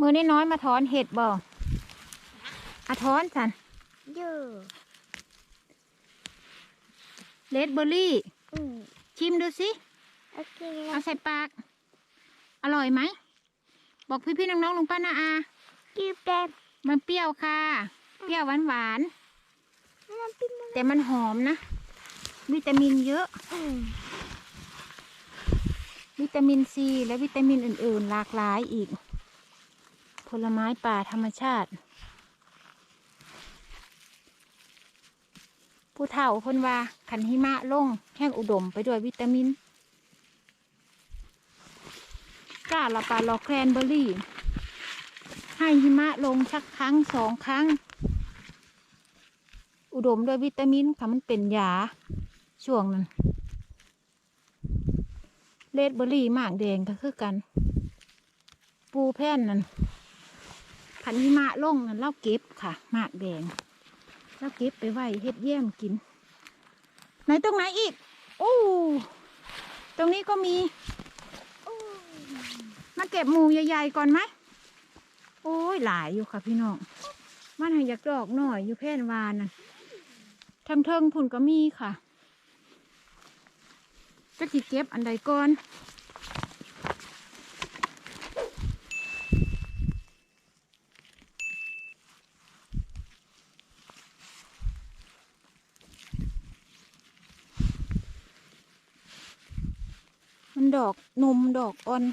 มือน้อยๆมาถอนเห็ดบ่อะถอนสันเยอะเลดเบอร์รี่อืมชิมดูสิโอเคแล้เอาวใส่ปาก อร่อยไหม บอกพี่ๆน้องๆลุงป้านาอากินแป๊บมันเปรี้ยวค่ะ เปรี้ยวหวานหวานน้ำปิ้งมันๆแต่มันหอมนะ วิตามินเยอะอืมวิตามินซีและวิตามินอื่น ๆ หลากหลายอีกผ ลไม้ป่าธรรมชาติ ผู้เฒ่าคนว่าขันหิมะลงแห้งอุดมไปด้วยวิตามินก้าละปาลอแครนเบอรี่ ให้หิมะลงสักครั้งสองครั้ง อุดมด้วยวิตามินค่ะมันเป็นยาช่วงนั้นเลดเบอร์รี่หมากแดงก็คือกัน ปูแผ่นนั่น พันหิมะลงนั่นเราเก็บค่ะหมากแดงเราเก็บไปไว้เฮ็ดแย้มกิน ไหนตรงไหนอีกโอ้ตรงนี้ก็มีมาเก็บหมูใหญ่ๆก่อนไหมโอ้ยหลายอยู่ค่ะพี่น้องมันหายากดอกหน่อยอยู่แพ่นวานน่ะทางเทิงผุนก็มีค่ะจะสิเก็บอันใดก่อน ดอกนมดอกอ่อน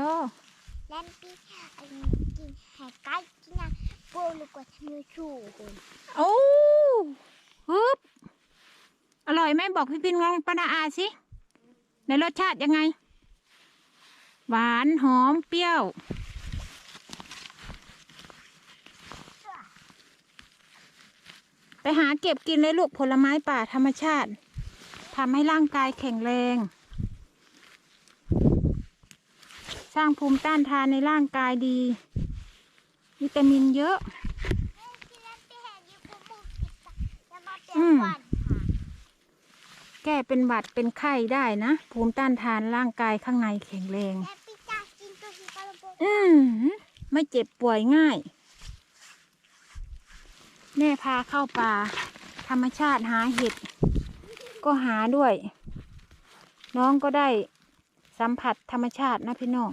ย่อแลมปี้อันนี้กินไข่ไก่กินนะโบลูกว่าทำยูชูคนโอ้ฮึบอร่อยไหมบอกพี่พินงองปานาอาสิ ในรสชาติยังไง หวานหอมเปรี้ยว ไปหาเก็บกินเลยลูกผลไม้ป่าธรรมชาติทำให้ร่างกายแข็งแรง สร้างภูมิต้านทานในร่างกายดี วิตามินเยอะที่แลมปี้เห็นยูปูปูกินจะจะมาเปลี่ยอืนมวันค่ะแก้เป็นหวัดเป็นไข้ได้นะ ภูมิต้านทานร่างกายข้างในแข็งแรงแลมปี้จ้ากินตัวที่กระโปงอืมไม่เจ็บป่วยง่าย แม่พาเข้าป่า ธรรมชาติหาเห็ด ก็หาด้วย น้องก็ได้ สัมผัสธรรมชาตินะพี่น้อง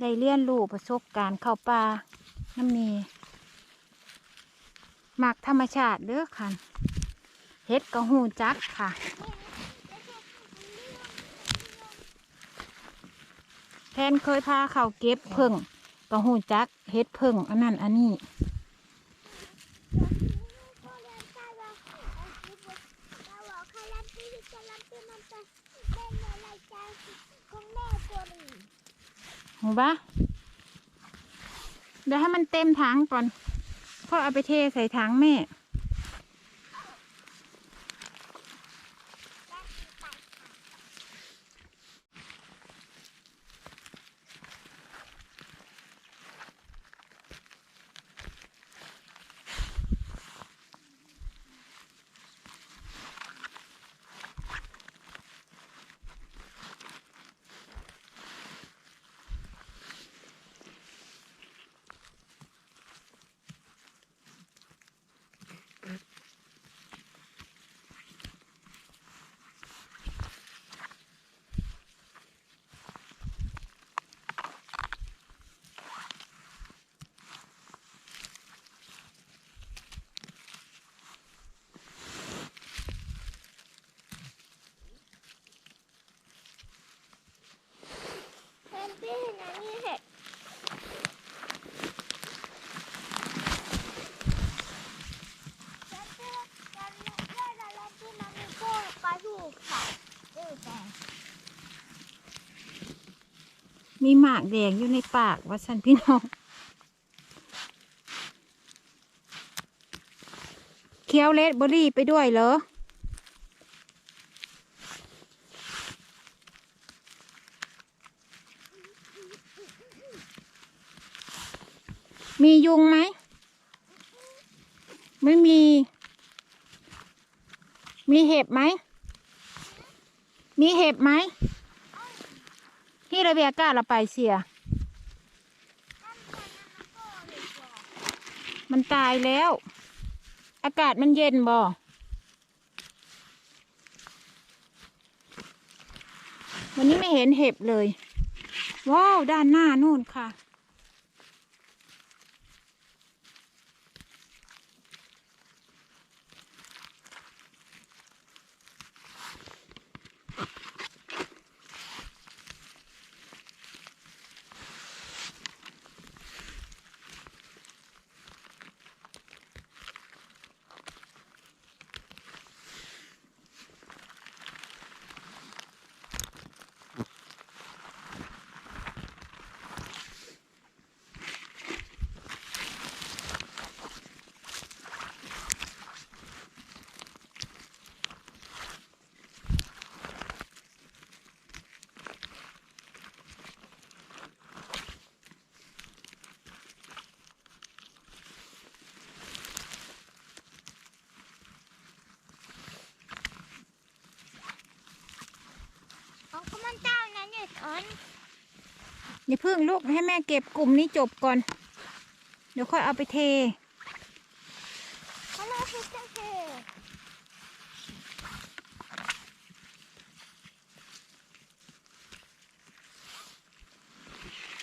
ได้เรียนรู้ประสบการณ์เข้าป่าน้ำเมมักธรรมชาติเด้อค่ะเห็ดก็หูจักค่ะ แทนเคยพาเขาเก็บเพิ่งก็หูจักเฮ็ดเพิ่งอันนั้นอันนี้ หูปะเดี๋ยวให้มันเต็มถังก่อนพ่อเอาไปเทใส่ถังแม่ มีหมากแดงอยู่ในปากว่าสันพี่น้องเคี้ยวเลดเบอรี่ไปด้วยเหรอมียุงไหม ไม่มี มีเห็บไหม มีเห็บไหม นี่ระเบียก้าเราไปเสีย มันตายแล้ว อากาศมันเย็นบ่วันนี้ไม่เห็นเห็บเลย ว้าว ด้านหน้านู่นค่ะ อนอย่าเพิ่งลูกให้แม่เก็บกลุ่มนี้จบก่อน เดี๋ยวค่อยเอาไปเท ฮัลโหลซิสเตอร์เธอ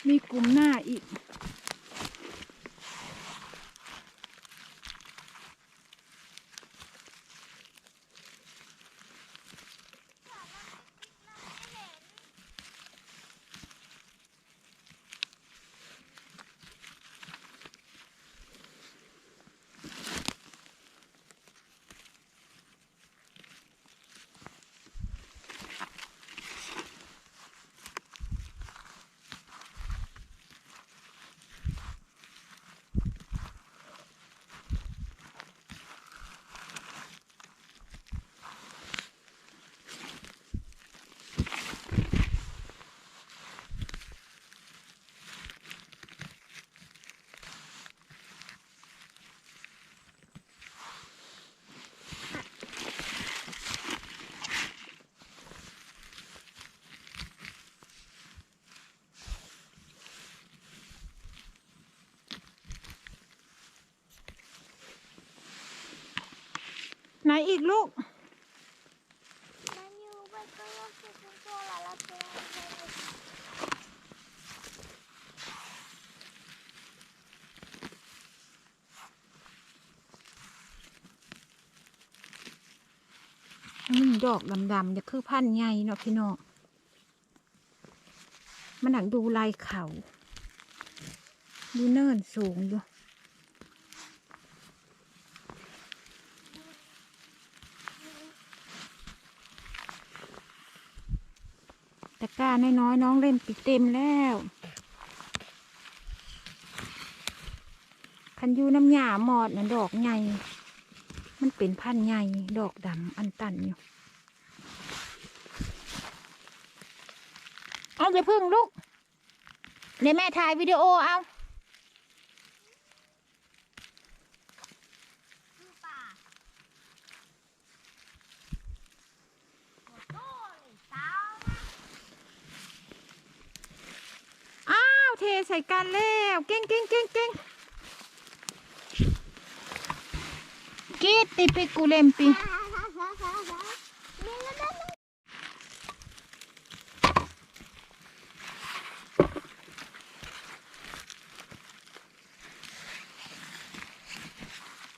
มีกลุ่มหน้าอีก ไห นอีกลูก มันอยู่บนตัวสุดตัวละละตัวอืมดอกดำๆจะคือพันธุ์ใหญ่เนาะพี่น้องมันหนังดูลายเขา ดูเนินสูงอยู่ ตะกร้าน้อยๆน้องเล่นปิดเต็มแล้ว คันยูน้ำหยาหมอดนะดอกใหญ่ มันเป็นพันธุ์ใหญ่ดอกดำอันตันอยู่ เอาอย่าพึ่งลูกเดี๋ยวแม่ถ่ายวิดีโอเอา คือป่าโอ้โหสาวนะ อ้าวเทใส่กันแล้วเก่งเก่งเก่งเก่งกีติปิกูเลมปีนี่แล้วนั่น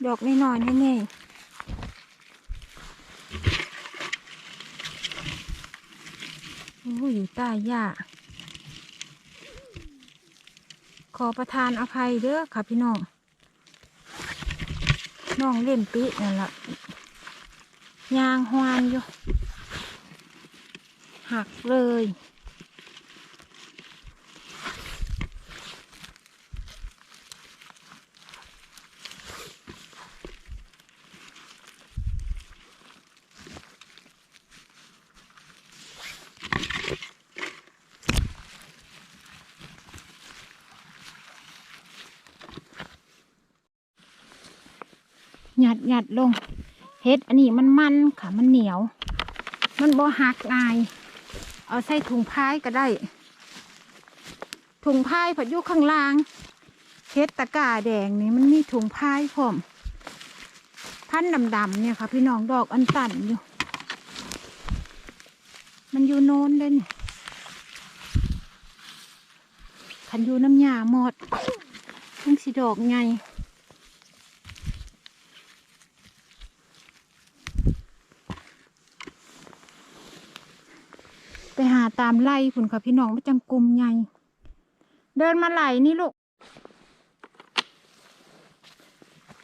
ดอกน้อยๆแน่ๆโอ้ยอยู่ใต้หญ้า ขอประทานอภัยเด้อค่ะพี่น้องน้องเล่นปีนั่นละยางหวานอยู่หักเลย หยัดหยัดลงเฮ็ดอันนี้มันมันค่ะมันเหนียว มันบ่หักง่าย เอาใส่ถุงพายก็ได้ ถุงพายผัดยู่ข้างล่างเฮ็ดตะกาแดงนี่มันมีถุงพายพร้อมพันดำๆเนี่ยค่ะพี่น้องดอกอันตันอยู่ มันอยู่โน้นเลยนี่คันอยู่น้ำยาหมดทั้งสีดอกไง ไปหา ตามไล่คุณค่ะพี่น้องไม่จังกลุ่มใหญ่ เดินมาไหลนี่ลูก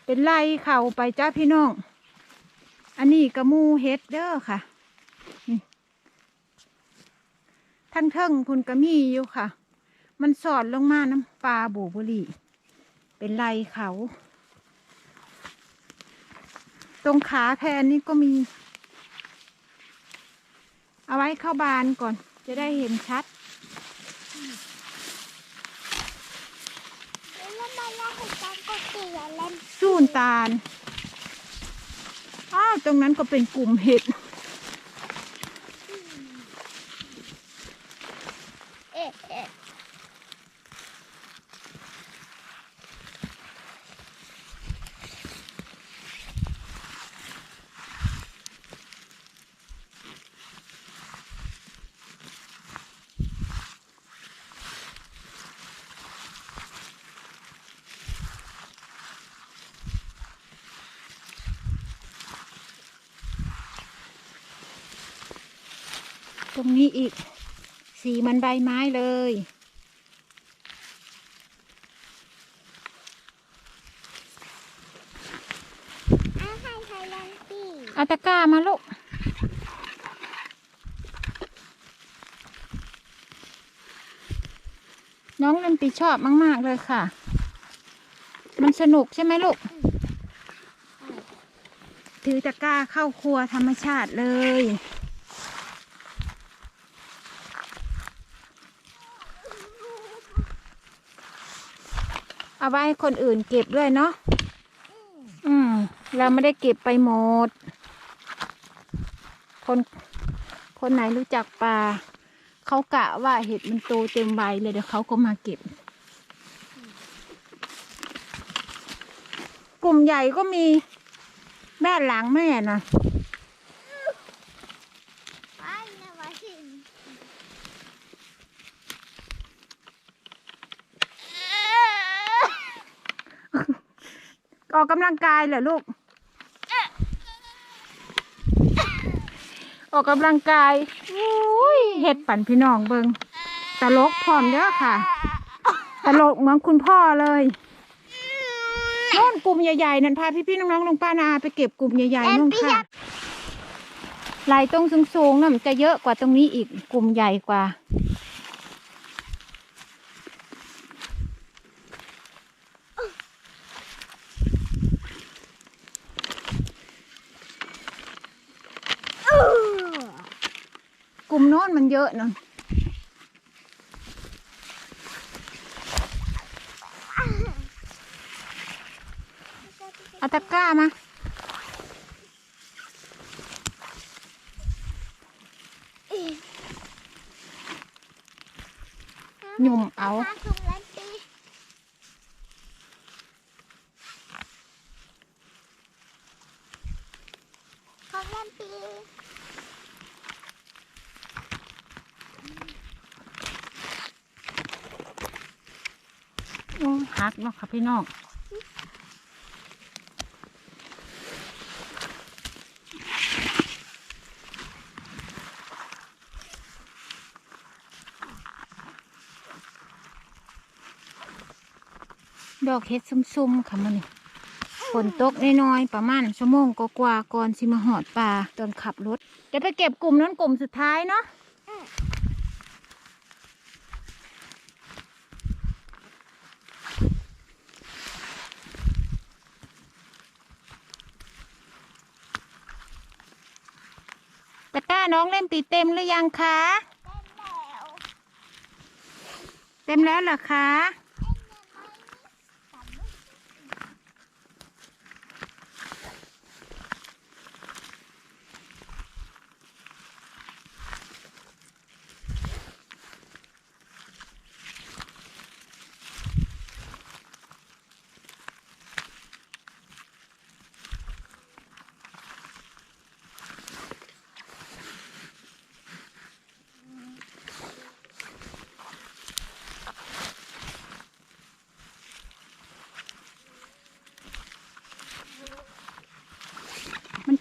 เป็นไล่เข่าไปจ้าพี่น้อง อันนี้กระมูเฮ็ดเด้อค่ะนี่ทั้งเทิงพุ่นกระมีอยู่ค่ะ มันสอดลงมาน้ำปลาบูบุรีเป็นไล่เขา ตรงขาแพนนี่ก็มี เอาไว้เข้าบานก่อน จะได้เห็นชัดแล้วมาแล้วให้จังก็เสียแล้วสูนตาล อ้าว ตรงนั้นก็เป็นกลุ่มเห็ด รงนี้อีก สีมันใบไม้เลยอาให้ไทยแลนด์ปีเอาตะกร้ามาลูกน้องเล่นปีชอบมาก ๆ เลยค่ะ มันสนุกใช่ไหมลูก ถือตะกร้าเข้าครัวธรรมชาติเลย เอาไว้ให้คนอื่นเก็บด้วยเนาะอืม เราไม่ได้เก็บไปหมด คน คนไหนรู้จักปลาเขากะว่าเห็ดมันโตเต็มใบเลยเดี๋ยวเขาก็มาเก็บ กลุ่มใหญ่ก็มีด้านหลังแม่นะ ไปนะวะสิน ออ กกำลังกายเหรอลูก ออกกำลังกายอุ้ยเห็ดปั่นพี่น้องเบิงตลกพร้อมเด้อค่ะ ตลกเหมือนคุณพ่อเลยโน่นกลุ่มใหญ่ๆนั่นพาพี่ๆน้องๆลงป้านาไปเก็บกลุ่มใหญ่ๆนู่นค่ะลายตรงสูงๆน่ะมันจะเยอะกว่าตรงนี้อีกกลุ่มใหญ่กว่า กลุ่มโน้นมัน เยอะเนอะเอาตะกร้ามาหยุ่มเอา มาถุงแลนด์ปีของแลนด์ปี โอ้หัก เนาะค่ะพี่น้องดอกเห็ดซุ่มๆค่ะมันนี่ฝนตกน้อยๆประมาณชั่วโมงกว่าก่อนสิมาหอดป่าตอนขับรถเดี๋ยวไปเก็บกลุ่มนั้นกลุ่มสุดท้ายเนาะ ตะกร้าน้ องเล่นตีเต็มหรือยังคะ เต้นแล้ว เต็มแล้วเหรอคะ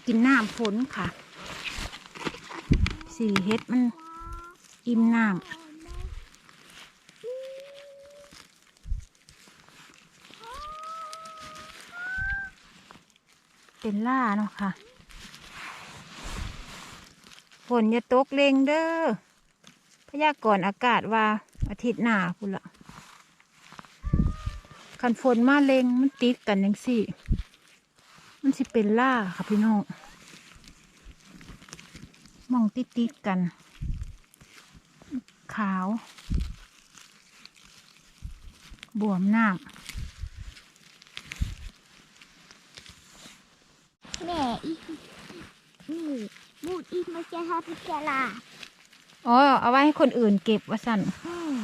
เกินน้ำฝนค่ะ สี่เฮ็ดมันอิ่มน้ำเป็นล่าเนาะค่ะ ฝนอย่าตกเลงเด้อ พยากรณ์อากาศว่าอาทิตย์หน้าพุ่นละคันฝนมาเลงมันติดกันยังสี่ มันสิเป็นล่าค่ะพี่น้อง มองติดติดๆกัน ขาว บวมน้แม่อีนี่บูดอีกมาเจอฮาพิจาราำอ๋อเอาไว้ให้คนอื่นเก็บว่าสั่นอืม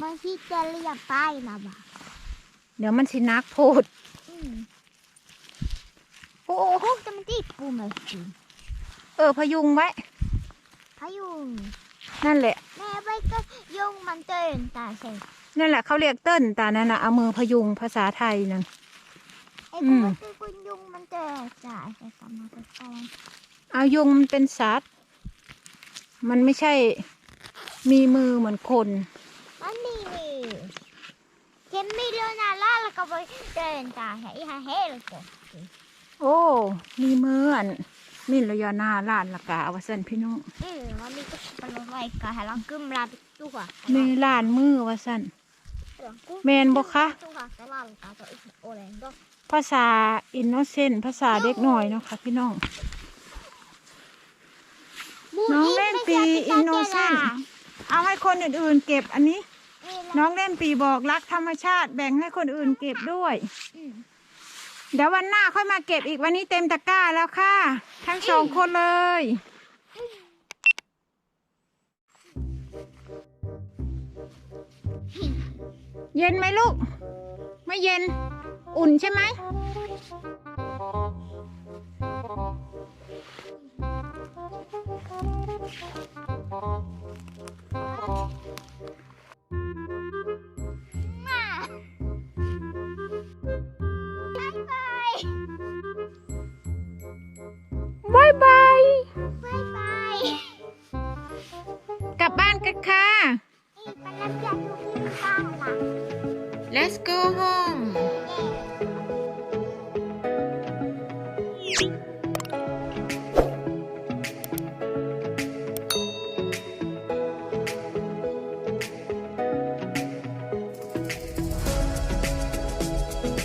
มาที่จะเรียกไปนะบ่าเดี๋ยวมันสินักโพด อืมโอ้ โหจะมันตีปูมาสิเออพยุงไว้พายุง นั่นแหละ แม่ไปก็ยุงมันเตือนตาใส่นั่นแหละเขาเรียกเต้นตานั่นนะเอามือพยุงภาษาไทยนั่นไอ้อืกูมก็คือคุณยุงมันเตือนตาใส่กลับมาเป็นกองเอายุงมันเป็นสัตว์ มันไม่ใช่มีมือเหมือนคน มันนี่นี่เข็มมีเรื่องอะไรแล้วก็ไปเตือนตาใส่ฮะเฮ้เลยก็ โอ้ มีมืออันมินระยอนาลานละกาเอาวสันพี่น้องอืมมันมีก็ป็นไว้ก็ให้เรากึมลาตัวมีลานมือวาสันแมนบ่คะตัวแต่ลาลกาตัวอีกโอเลนก็ภาษาอินโนเซนภาษาเด็กหน่อยเนาะค่ะพี่น้องน้องเล่นปี innocent เอาให้คนอื่นๆเก็บอันนี้ น้องเล่นปีบอกรักธรรมชาติแบ่งให้คนอื่นเก็บด้วย เดี๋ยววันหน้าค่อยมาเก็บอีกวันนี้เต็มตะกร้าแล้วค่ะ ทั้งสองคนเลย เย็นไหมลูก ไม่เย็น อุ่นใช่ไหมบ